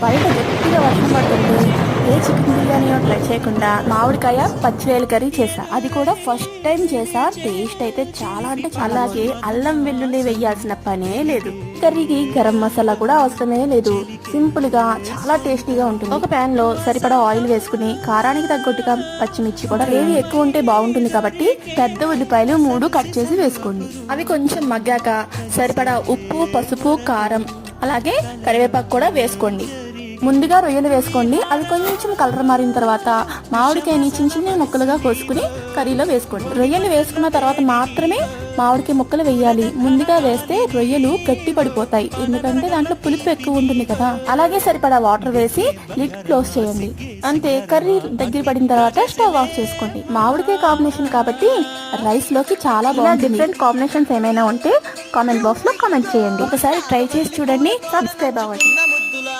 బయట గట్టిగా వర్షం పడుతుంది ఏ చికెన్ బిర్యానీ ట్రై చేయకుండా మామిడికాయ పచ్చివేలు కర్రీ చేసా అది కూడా ఫస్ట్ టైం చేసా టేస్ట్ అయితే చాలా అంటే చాలా అలాగే అల్లం వెల్లుల్లి వేయాల్సిన పనే లేదు. కర్రీకి గరం మసాలా కూడా అవసరమే లేదు. సింపుల్గా చాలా టేస్టీగా ఉంటుంది. ఒక పాన్లో సరిపడా ఆయిల్ వేసుకుని కారానికి తగ్గట్టుగా పచ్చిమిర్చి కూడా గ్రేవీ ఎక్కువ ఉంటే బాగుంటుంది కాబట్టి పెద్ద ఉల్లిపాయలు మూడు కట్ చేసి వేసుకోండి. అవి కొంచెం మగ్గాక సరిపడా ఉప్పు పసుపు కారం అలాగే కరివేపాకు కూడా వేసుకోండి. ముందుగా రొయ్యలు వేసుకోండి. అవి కొంచెం కలర్ మారిన తర్వాత మామిడికాయని చిన్న చిన్న ముక్కలుగా కోసుకుని కర్రీలో వేసుకోండి. రొయ్యలు వేసుకున్న తర్వాత మాత్రమే మామిడికాయ ముక్కలు వేయాలి. ముందుగా వేస్తే రొయ్యలు గట్టి పడిపోతాయి. ఎందుకంటే దాంట్లో పులుపు ఎక్కువ ఉంటుంది కదా. అలాగే సరిపడా వాటర్ వేసి లిడ్ క్లోజ్ చేయండి. అంతే కర్రీ దగ్గర పడిన తర్వాత స్టవ్ ఆఫ్ చేసుకోండి. మామిడికాయ కాంబినేషన్ కాబట్టి రైస్లోకి చాలా బాగుంది డిఫరెంట్ కాంబినేషన్స్ ఏమైనా ఉంటే కామెంట్ బాక్స్లో కామెంట్ చేయండి. ఒకసారి ట్రై చేసి చూడండి. సబ్స్క్రైబ్ అవ్వండి.